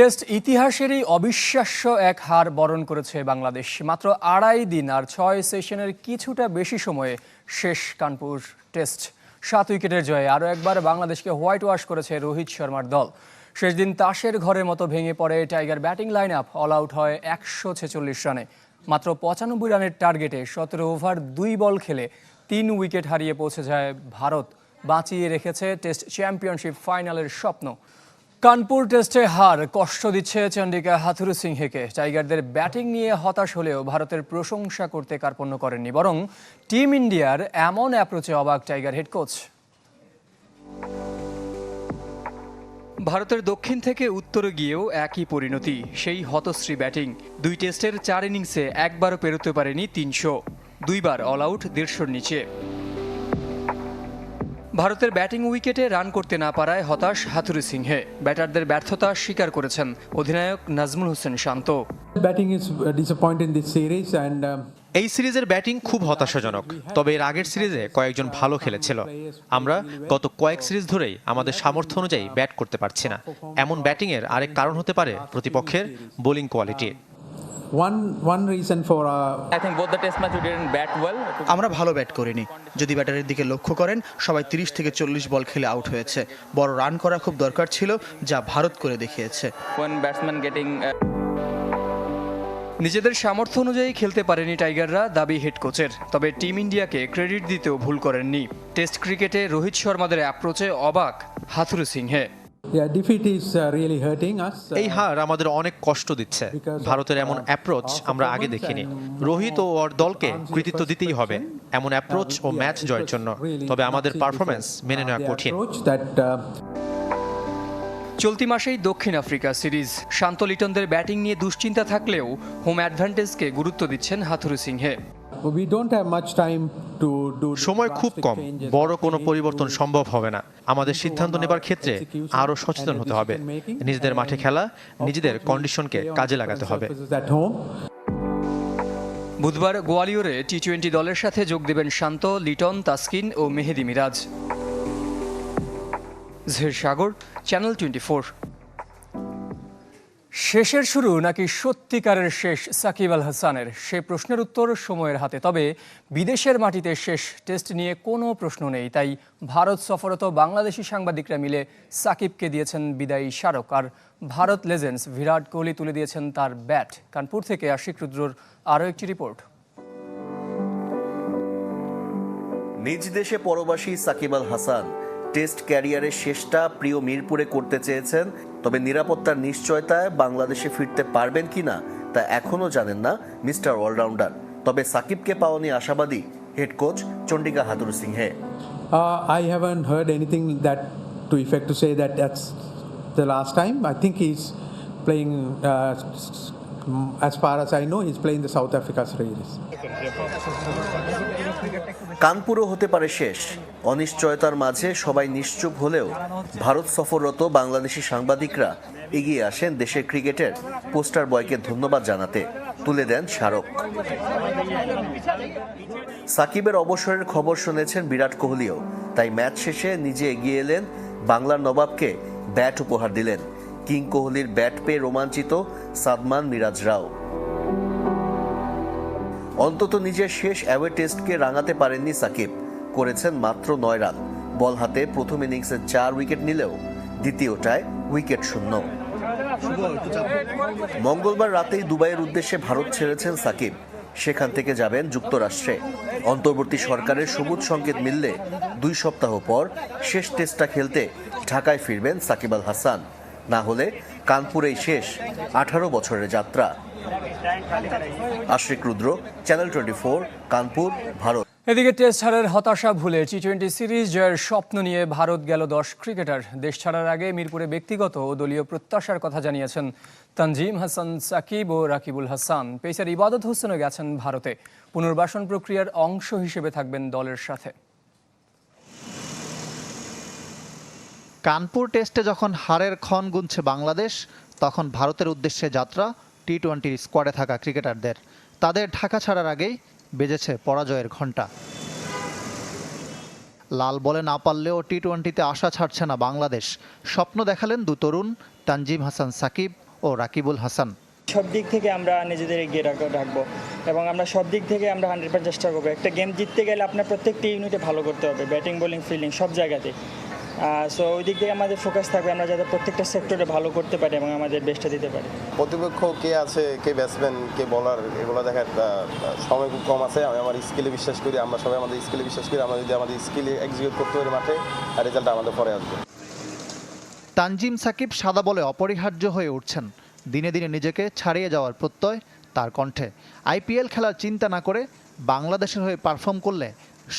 Test ইতিহাসেরই অবিশ্বাস্য এক হার বরণ করেছে বাংলাদেশ। মাত্র আড়াই দিন আর ছয় সেশনের কিছুটা বেশি সময়ে শেষ কানপুর টেস্ট। সাত উইকেটের জয়ে আরও একবার বাংলাদেশকে হোয়াইট ওয়াশ করেছে রোহিত শর্মার দল। শেষ দিন তাসের ঘরের মতো ভেঙে পড়ে tiger batting line up all out হয় একশো ছেচল্লিশ রানে। মাত্র পঁচানব্বই রানের টার্গেটে সতেরো ওভার, দুই বল খেলে তিন উইকেট হারিয়ে পৌঁছে যায় ভারত। বাঁচিয়ে রেখেছে টেস্ট চ্যাম্পিয়নশিপ ফাইনালের স্বপ্ন। কানপুর টেস্টে হার, কষ্ট দিচ্ছে চন্ডিকা হাথুরু সিংহেকে। টাইগারদের ব্যাটিং নিয়ে হতাশ হলেও ভারতের প্রশংসা করতে কার্পণ্য করেননি, বরং টিম ইন্ডিয়ার এমন অ্যাপ্রোচে অবাক টাইগার হেড কোচ ভারতের দক্ষিণ থেকে উত্তরে গিয়েও একই পরিণতি, সেই হতশ্রী ব্যাটিং। দুই টেস্টের চার ইনিংসে একবারও পেরোতে পারেনি তিনশো। দুইবার অল আউট দেড়শোর নিচে। ভারতের ব্যাটিং উইকেটে রান করতে না পারায় হতাশ হাথুরু সিংহে। ব্যাটারদের ব্যর্থতা স্বীকার করেছেন অধিনায়ক নাজমুল হোসেন শান্ত। Uh, um, এই সিরিজের ব্যাটিং খুব হতাশাজনক তবে এর আগের সিরিজে কয়েকজন ভালো খেলেছিল। আমরা গত কয়েক সিরিজ ধরেই আমাদের সামর্থ্য অনুযায়ী ব্যাট করতে পারছি না। এমন ব্যাটিংয়ের আরেক কারণ হতে পারে প্রতিপক্ষের bowling quality. One one reason for uh, I think both the test match we didn't bat well. আমরা ভালো ব্যাট করিনি। যদি ব্যাটারের দিকে লক্ষ্য করেন সবাই তিরিশ থেকে চল্লিশ বল খেলে আউট হয়েছে। বড় রান করা খুব দরকার ছিল যা ভারত করে দেখিয়েছে। When batsman getting uh, নিজেদের সামর্থ্য অনুযায়ী খেলতে পারেনি টাইগাররা দাবি হেড কোচের তবে টিম ইন্ডিয়াকে ক্রেডিট দিতেও ভুল করেননি। টেস্ট ক্রিকেটে রোহিত শর্মাদের অ্যাপ্রোচে অবাক Hathuru সিংহে। Yeah, defeat is uh, really hurting us. Uh, এই হার আমাদের অনেক কষ্ট দিচ্ছে। ভারতের এমন অ্যাপ্রোচ আমরা আগে দেখিনি। রোহিত ও ওর দলকে কৃতিত্ব দিতেই হবে। এমন অ্যাপ্রোচ ও ম্যাচ জয়ের জন্য। তবে আমাদের পারফরমেন্স মেনে নেওয়া কঠিন। uh, চলতি মাসেই দক্ষিণ আফ্রিকা সিরিজ। শান্ত লিটনদের ব্যাটিং নিয়ে দুশ্চিন্তা থাকলেও হোম অ্যাডভান্টেজকে গুরুত্ব দিচ্ছেন Hathuru সিংহে। We don't have much time to do সময় খুব কম। বড় কোনো পরিবর্তন সম্ভব হবে না। আমাদের সিদ্ধান্ত নেবার ক্ষেত্রে আরও সচেতন হতে হবে। নিজেদের মাঠে খেলা নিজেদের কন্ডিশনকে কাজে লাগাতে হবে. বুধবার গোয়ালিয়রে টি টোয়েন্টি দলের সাথে যোগ দেবেন শান্ত লিটন তাসকিন ও মেহেদি মিরাজ। জের সাগর চ্যানেল টোয়েন্টি ফোর শেষের শুরু নাকি সত্যিকারের শেষ সাকিব আল হাসানের? সে প্রশ্নের উত্তর সময়ের হাতে। তবে বিদেশের মাটিতে শেষ টেস্ট নিয়ে কোনো প্রশ্ন নেই। তাই ভারত সফরত বাংলাদেশি সাংবাদিকরা মিলে সাকিবকে দিয়েছেন বিদায়ী স্মারক। আর ভারত লেজেন্ডস বিরাট কোহলি তুলে দিয়েছেন তার ব্যাট। কানপুর থেকে আশিক রুদ্রর আরও একটি রিপোর্ট। নিজ দেশে পরবাসী সাকিব আল হাসান টেস্ট ক্যারিয়ারের শেষটা প্রিয় মিরপুরে করতে চেয়েছেন। তবে নিরাপত্তার নিশ্চয়তায় বাংলাদেশে ফিরতে পারবেন কিনা তা এখনও জানেন না মিস্টার অলরাউন্ডার। তবে সাকিবকে পাওয়া নিয়ে আশাবাদী head coach Chandika Hathurusingha. Uh, I haven't anything that to effect to say that that that's last time I I is he's as far as I know, he's playing the South Africa series. কানপুরও হতে পারে শেষ। অনিশ্চয়তার মাঝে সবাই নিশ্চুপ হলেও ভারত সফররত বাংলাদেশি সাংবাদিকরা এগিয়ে আসেন দেশের ক্রিকেটের পোস্টার বয়কে ধন্যবাদ জানাতে। তুলে দেন স্মারক সাকিবের অবসরের খবর শুনেছেন বিরাট কোহলিও। তাই ম্যাচ শেষে নিজে এগিয়ে এলেন বাংলার নবাবকে ব্যাট উপহার দিলেন। কিং কোহলির ব্যাট পেয়ে রোমাঞ্চিত সাদমান মিরাজ রাও। অন্তত নিজের শেষ অ্যাওয়ে টেস্টকে রাঙাতে পারেননি সাকিব। করেছেন মাত্র নয় রান। বল হাতে প্রথম ইনিংসে চার উইকেট নিলেও দ্বিতীয়টায় উইকেট শূন্য। মঙ্গলবার রাতেই দুবাইয়ের উদ্দেশ্যে ভারত ছেড়েছেন সাকিব। সেখান থেকে যাবেন যুক্তরাষ্ট্রে। অন্তর্বর্তী সরকারের সবুজ সংকেত মিললে দুই সপ্তাহ পর শেষ টেস্টটা খেলতে ঢাকায় ফিরবেন সাকিব আল হাসান। না হলে কানপুরেই শেষ আঠারো বছরের যাত্রা। Ashrik Rudra, channel twenty Kanpur, Bharat. এদিকে টেস্ট হারের হতাশা ভুলে টি টোয়েন্টি সিরিজ জয়ের স্বপ্ন নিয়ে ভারত গেল দশ ক্রিকেটার। দেশ ছাড়ার আগে মিরপুরে ব্যক্তিগত ও দলীয় প্রত্যাশার কথা জানিয়েছেন তানজিম হাসান, সাকিব ও রাকিবুল হাসান। পেসার ইবাদত হোসেনও গেছেন ভারতে। পুনর্বাসন প্রক্রিয়ার অংশ হিসেবে থাকবেন দলের সাথে। কানপুর টেস্টে যখন হারের ক্ষণ গুনছে বাংলাদেশ, তখন ভারতের উদ্দেশ্যে যাত্রা টি টোয়েন্টির স্কোয়াডে থাকা ক্রিকেটারদের। তাদের ঢাকা ছাড়ার আগেই বেজেছে পরাজয়ের ঘণ্টা। লাল বলে না পারলেও টি টোয়েন্টিতে আশা ছাড়ছে না বাংলাদেশ। স্বপ্ন দেখালেন দু তরুণ তানজিম হাসান সাকিব ও রাকিবুল হাসান। সব দিক থেকে আমরা নিজেদের এগিয়ে রাখ- রাখব এবং আমরা সব দিক থেকে আমরা হান্ড্রেড পার্সেন্ট চেষ্টা করব। একটা গেম জিততে গেলে আপনার প্রত্যেকটি ইউনিটে ভালো করতে হবে। ব্যাটিং বোলিং ফিল্ডিং সব জায়গাতে সো ওই দিক থেকে আমাদের ফোকাস থাকবে আমরা যাতে প্রত্যেকটা সেক্টরে ভালো করতে পারি এবং আমাদের বেস্টটা দিতে পারি। প্রতিপক্ষ কে আছে কে ব্যাটসম্যান কে বলার এগুলো দেখার সময় খুব কম আছে। আমি আমার স্কিলে বিশ্বাস করি আমরা সবাই আমাদের স্কিলে বিশ্বাস করি। আমরা যদি আমাদের স্কিলে এক্সিকিউট করতে পারি মাঠে রেজাল্ট আমাদের পরে আসবে। তানজিম সাকিব সাদা বলে অপরিহার্য হয়ে উঠছেন। দিনে দিনে নিজেকে ছাড়িয়ে যাওয়ার প্রত্যয় তার কণ্ঠে। আইপিএল খেলার চিন্তা না করে বাংলাদেশের হয়ে পারফর্ম করলে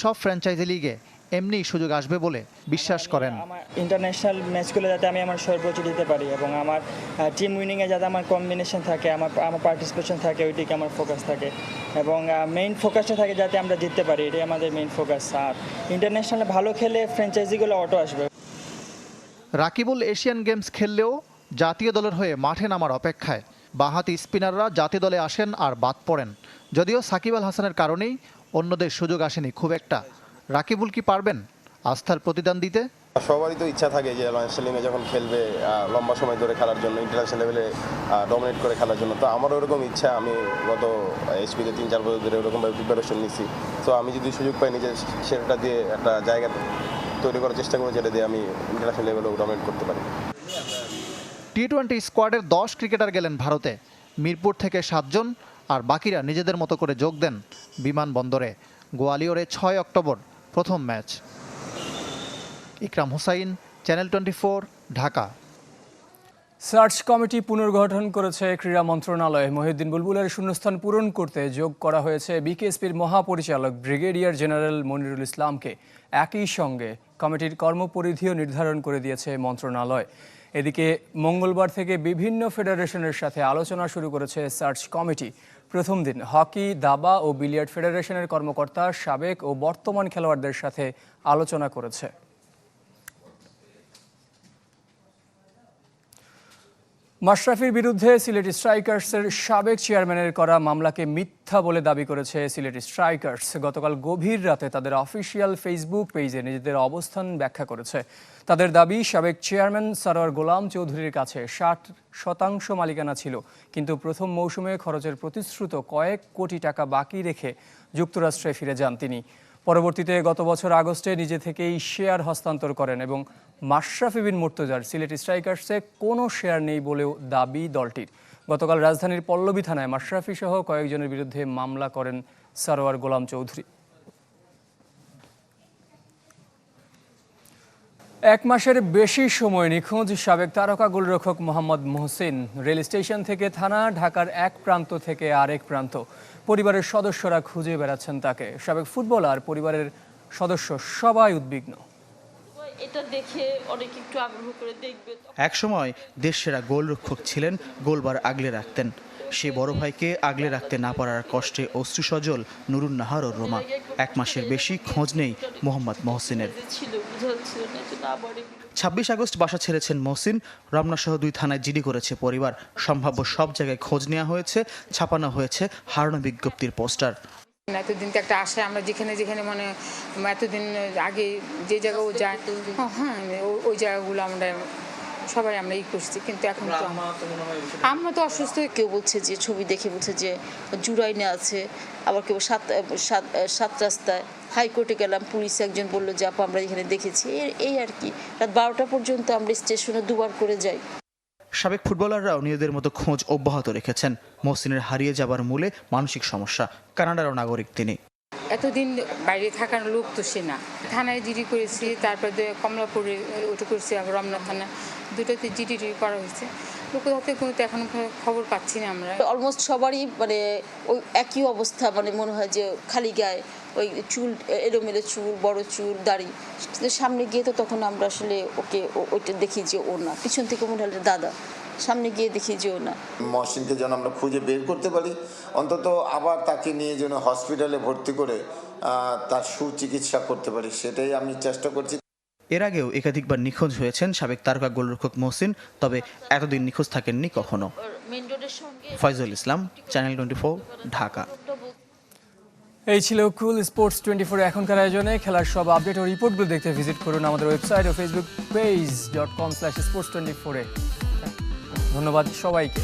সব ফ্র্যাঞ্চাইজি লিগে এমনিই সুযোগ আসবে বলে বিশ্বাস করেন। ইন্টারন্যাশনাল ম্যাচগুলো যাতে আমি আমার সর্বোচ্চ দিতে পারি এবং আমার টিম উইনিংয়ে যাতে আমার কম্বিনেশন থাকে আমার আমার পার্টিসিপেশন থাকে ওইদিকে আমার ফোকাস থাকে। এবং মেইন ফোকাসটা থাকে যাতে আমরা জিততে পারি এটাই আমাদের মেইন ফোকাস আর ইন্টারন্যাশনালে ভালো খেলে ফ্র্যাঞ্চাইজিগুলো অটো আসবে। রাকিবুল এশিয়ান গেমস খেললেও জাতীয় দলের হয়ে মাঠে নামার অপেক্ষায় বাহাতি স্পিনাররা জাতীয় দলে আসেন আর বাদ পড়েন। যদিও সাকিব আল হাসানের কারণেই অন্যদের সুযোগ আসেনি খুব একটা। রাকিবুল কি পারবেন আস্থার প্রতিদান দিতে? সবারই তো ইচ্ছা থাকে যে ন্যাশনাল যখন খেলবে লম্বা সময় ধরে খেলার জন্য ইন্টারন্যাশনাল লেভেলে ডমিনেট করে খেলার জন্য। তো আমারও ওরকম ইচ্ছা আমি গত এইচপিতে তিন চার বছর ধরে ওরকমভাবে প্রিপারেশন নিচ্ছি তো আমি যদি সুযোগ পাই নিজের সেটা দিয়ে একটা জায়গা তৈরি করার চেষ্টা করব যেটা দিয়ে আমি ইন্টারন্যাশনাল লেভেলেও ডমিনেট করতে পারি। টি টোয়েন্টি স্কোয়াডের দশ ক্রিকেটার গেলেন ভারতে। মিরপুর থেকে সাতজন আর বাকিরা নিজেদের মতো করে যোগ দেন বিমানবন্দরে। গোয়ালিয়রে ছয় অক্টোবর প্রথম match. Ikram Hossain channel twenty Dhaka. Search committee পুনর্গঠন করেছে ক্রীড়া মন্ত্রণালয়। মহিউদ্দিন বুলবুলের শূন্যস্থান পূরণ করতে যোগ করা হয়েছে বিকেএসপির মহাপরিচালক ব্রিগেডিয়ার জেনারেল মনিরুল ইসলামকে। একই সঙ্গে কমিটির কর্মপরিধিও নির্ধারণ করে দিয়েছে মন্ত্রণালয়। এদিকে মঙ্গলবার থেকে বিভিন্ন ফেডারেশনের সাথে আলোচনা শুরু করেছে সার্চ কমিটি। প্রথম দিন হকি, দাবা ও বিলিয়ার্ড ফেডারেশনের কর্মকর্তা, সাবেক ও বর্তমান খেলোয়াড়দের সাথে আলোচনা করেছে। মাশরাফির বিরুদ্ধে সিলেট স্ট্রাইকার্সের সাবেক চেয়ারম্যানের করা মামলাকে মিথ্যা বলে দাবি করেছে সিলেট স্ট্রাইকার্স। গতকাল গভীর রাতে তাদের অফিসিয়াল ফেসবুক পেজে নিজেদের অবস্থান ব্যাখ্যা করেছে। তাদের দাবি, সাবেক চেয়ারম্যান সারোয়ার গোলাম চৌধুরীর কাছে ষাট শতাংশ মালিকানা ছিল, কিন্তু প্রথম মৌসুমে খরচের প্রতিশ্রুত কয়েক কোটি টাকা বাকি রেখে যুক্তরাষ্ট্রে ফিরে যান তিনি। পরবর্তীতে গত বছর আগস্টে নিজে থেকেই শেয়ার হস্তান্তর করেন এবং মাশরাফি বিন মুর্তজার সিলেট স্ট্রাইকার্সে কোনো শেয়ার নেই বলেও দাবি দলটির। গতকাল রাজধানীর পল্লবী থানায় মাশরাফি সহ কয়েকজনের বিরুদ্ধে মামলা করেন সারোয়ার গোলাম চৌধুরী। এক মাসের বেশি সময় নিখোঁজ সাবেক তারকা গোলরক্ষক মোহাম্মদ মোহসিন। রেল স্টেশন থেকে থানা, ঢাকার এক প্রান্ত থেকে আরেক প্রান্ত। পরিবারের সদস্যরা খুঁজে বেড়াচ্ছেন তাকে। সাবেক ফুটবলার পরিবারের সদস্য সবাই উদ্বিগ্ন। এটা দেখে অনেক একটু আগ্রহ করে দেখবে একসময় দেশসেরা গোলরক্ষক ছিলেন গোলবার আগলে রাখতেন। সে বড় ভাইকে আগলে রাখতে না পারার কষ্টে অশ্রু সজল নুরুন নাহার ও রোমা। এক মাসের বেশি খোঁজ নেই মোহাম্মদ মহসিনের। ছাব্বিশ আগস্ট বাসা ছেড়েছেন মহসিন। রমনা সহ দুই থানায় জিডি করেছে পরিবার। সম্ভাব্য সব জায়গায় খোঁজ নেওয়া হয়েছে ছাপানো হয়েছে হারানো বিজ্ঞপ্তির পোস্টার। এতদিন তো একটা আশা আমরা যেখানে যেখানে মানে এতদিন আগে যে জায়গাও যায় হ্যাঁ ও- ওই জায়গাগুলো আমরা সবাই আমরা ই করছি কিন্তু এখন তো আমরা তো অসুস্থ কেউ বলছে যে ছবি দেখে বলছে যে জুরাইনে আছে আবার কেউ সাত সাত সাত রাস্তায় হাইকোর্টে গেলাম পুলিশ একজন বলল যে আপু আমরা এখানে দেখেছি। এই- এই আর কি। রাত বারোটা পর্যন্ত আমরা স্টেশনে দুবার করে যাই। সাবেক ফুটবলাররাও নিজেদের মতো খোঁজ অব্যাহত রেখেছেন। মহসিনের হারিয়ে যাবার মূলে মানসিক সমস্যা কানাডারও নাগরিক তিনি। এতদিন বাইরে থাকার লোক তো সে না। থানায় জিডি করেছি তারপরে কমলাপুরে ওটা করেছি আবার রমনা থানা। দুটোতে জিডি টিডি করা হয়েছে। লোক হাতে কোনো তো এখন খবর পাচ্ছি না আমরা। অলমোস্ট সবারই মানে ওই একই অবস্থা মানে মনে হয় যে খালি গায়ে ওই চুল এলোমেলো চুল বড় চুল দাড়ি। কিন্তু সামনে গিয়ে তো তখন আমরা আসলে ওকে ও- ওইটা দেখি যে ও না। পিছন থেকে মনে হলো দাদা। সামনে গিয়ে দেখি যে ও না। মহসিনকে যেন আমরা খুঁজে বের করতে পারি। অন্তত আবার তাকে নিয়ে যেন হসপিটালে ভর্তি করে তার সুচিকিৎসা করতে পারি। সেটাই আমি চেষ্টা করছি। এর আগেও একাধিকবার নিখোঁজ হয়েছেন সাবেক তারকা গোলরক্ষক মহসিন তবে এতদিন নিখোঁজ থাকেননি কখনো। Foyzul Islam channel twenty Dhaka. এই ছিল কুল স্পোর্টস টোয়েন্টি ফোর এখনকার আয়োজনে খেলার সব আপডেট ও রিপোর্টগুলো দেখতে ভিজিট করুন আমাদের ওয়েবসাইট ও Facebook page dot com slash sports twenty ফোরে ধন্যবাদ সবাইকে।